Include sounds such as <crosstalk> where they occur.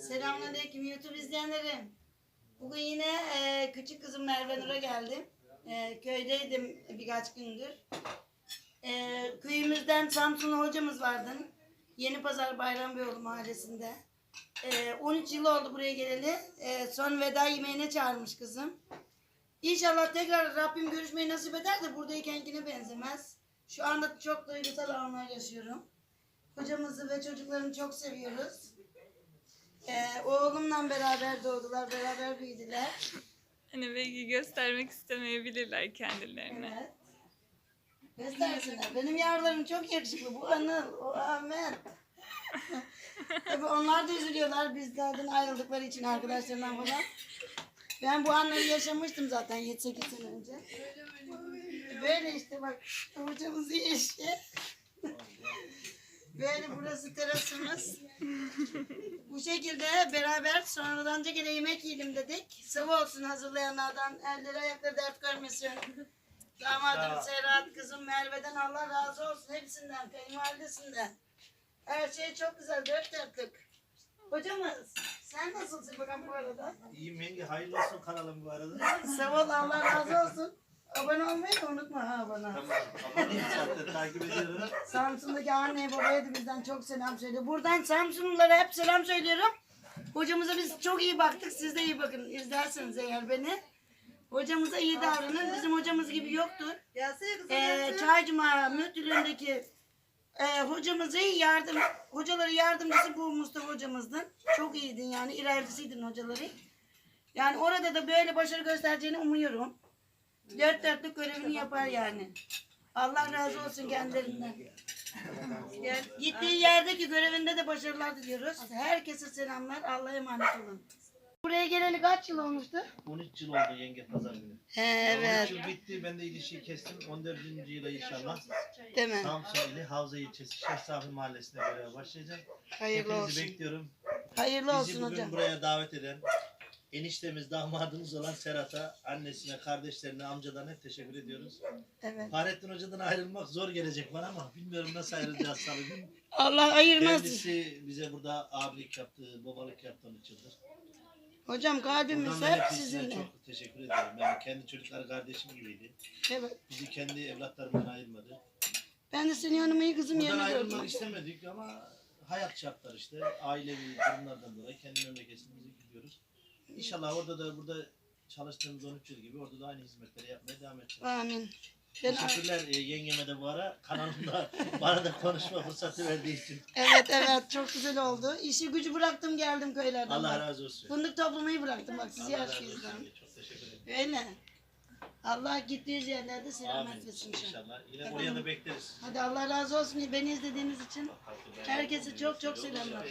Selamünaleyküm YouTube izleyenlerim. Bugün yine e, küçük kızım Merve Nur'a geldim. E, köydeydim birkaç gündür. E, köyümüzden Samsun hocamız vardı. Yeni Pazar Bayrambeyoğlu mahallesinde. E, 13 yıl oldu buraya geleli. E, son veda yemeğine çağırmış kızım. İnşallah tekrar Rabbim görüşmeyi nasip eder de buradaykenkine benzemez. Şu anda çok duygusal anlar yaşıyorum. Hocamızı ve çocuklarını çok seviyoruz. Ee, oğlumla beraber doğdular, beraber büyüdüler. Hani belki göstermek istemeyebilirler kendilerine. Evet. Göstersinler. Benim yavrularım çok yakışıklı. Bu Anıl, o Ahmet. <laughs> Tabii onlar da üzülüyorlar bizlerden ayrıldıkları için arkadaşlarından falan. Ben bu anları yaşamıştım zaten 7-8 sene önce. Böyle işte bak hocamız iyi işte. Böyle burası terasımız. Bu şekilde beraber sonradan gene yemek yiyelim dedik. Sıvı olsun hazırlayanlardan. Elleri ayakları dert görmesin. Damadım Serhat, kızım Merve'den Allah razı olsun. Hepsinden, kayınvalidesinden. Her şey çok güzel, dört dörtlük. Hocamız, sen nasılsın bakalım bu arada? İyiyim yenge hayırlı olsun kanalım bu arada. Sağ ol, Allah razı olsun. Abone olmayı da unutma ha bana. Tamam. Takip ediyorum. Samsun'daki anneye babaya da bizden çok selam söyle. Buradan Samsunlulara hep selam söylüyorum. Hocamıza biz çok iyi baktık. Siz de iyi bakın. İzlerseniz eğer beni. Hocamıza iyi davranın. Bizim hocamız gibi yoktur. Ee, Çaycuma müdürlüğündeki e, hocamızı yardım, hocaları yardımcısı bu Mustafa hocamızdı. Çok iyiydin yani. ilerlisiydin hocaları. Yani orada da böyle başarı göstereceğini umuyorum. Dört dörtlük görevini yapar yani. Allah razı olsun kendilerinden. Yani gittiği yerdeki görevinde de başarılar diliyoruz. Herkese selamlar. Allah'a emanet olun. Buraya geleli kaç yıl olmuştu? 13 yıl oldu yenge pazar günü. Evet. 13 yıl bitti ben de ilişkiyi kestim. 14. yıla inşallah Değil mi? Samsun ili Havza ilçesi Şehzafi mahallesine göre başlayacağım. Hayırlı Hepinizi olsun. bekliyorum. Hayırlı Bizi olsun bugün hocam. buraya davet eden eniştemiz, damadımız olan Serhat'a, annesine, kardeşlerine, amcadan hep teşekkür ediyoruz. Evet. Fahrettin Hoca'dan ayrılmak zor gelecek bana ama bilmiyorum nasıl ayrılacağız salı günü. Allah ayırmaz. Kendisi bize burada abilik yaptı, babalık yaptı 13 yıldır. Hocam kalbimiz Buradan hep hepsine sizinle. çok teşekkür ediyorum. Yani kendi çocukları kardeşim gibiydi. Evet. Bizi kendi evlatlarından ayırmadı. Ben de senin yanıma iyi kızım Buradan yerine ayrılmak gördüm. istemedik ama hayat şartları işte ailevi durumlardan dolayı kendi memleketimize gidiyoruz. İnşallah orada da burada çalıştığımız 13 yıl gibi orada da aynı hizmetleri yapmaya devam edeceğiz. Amin. Ben Teşekkürler e, yengeme de bu ara kanalımda <laughs> bana da konuşma fırsatı verdiği için. Evet evet çok güzel oldu. İşi gücü bıraktım geldim köylerden. Allah bak. razı olsun. Fındık toplamayı bıraktım bak sizi Allah razı olsun. yaşlıyızdan. Çok teşekkür ederim. Öyle. Allah gittiğiniz yerlerde selamet Amin. versin inşallah. Yine buraya da bekleriz. Hadi Allah razı olsun beni izlediğiniz için. Herkese çok çok selamlar.